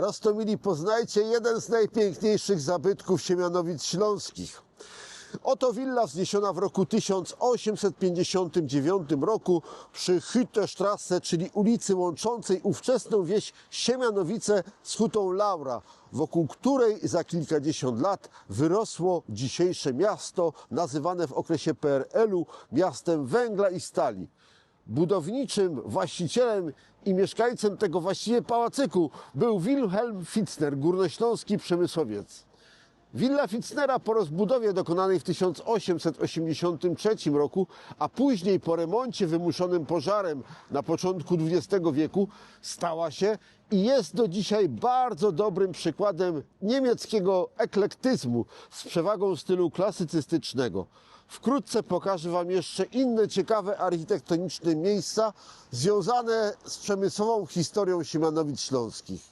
Rostomili poznajcie jeden z najpiękniejszych zabytków Siemianowic Śląskich. Oto willa wzniesiona w roku 1859 roku przy Hüttestrasse, czyli ulicy łączącej ówczesną wieś Siemianowice z hutą Laura, wokół której za kilkadziesiąt lat wyrosło dzisiejsze miasto, nazywane w okresie PRL-u miastem węgla i stali. Budowniczym właścicielem i mieszkańcem tego właściwie pałacyku był Wilhelm Fitzner, górnośląski przemysłowiec. Willa Fitznera po rozbudowie dokonanej w 1883 roku, a później po remoncie wymuszonym pożarem na początku XX wieku, stała się i jest do dzisiaj bardzo dobrym przykładem niemieckiego eklektyzmu z przewagą stylu klasycystycznego. Wkrótce pokażę Wam jeszcze inne ciekawe architektoniczne miejsca związane z przemysłową historią Siemanowic Śląskich.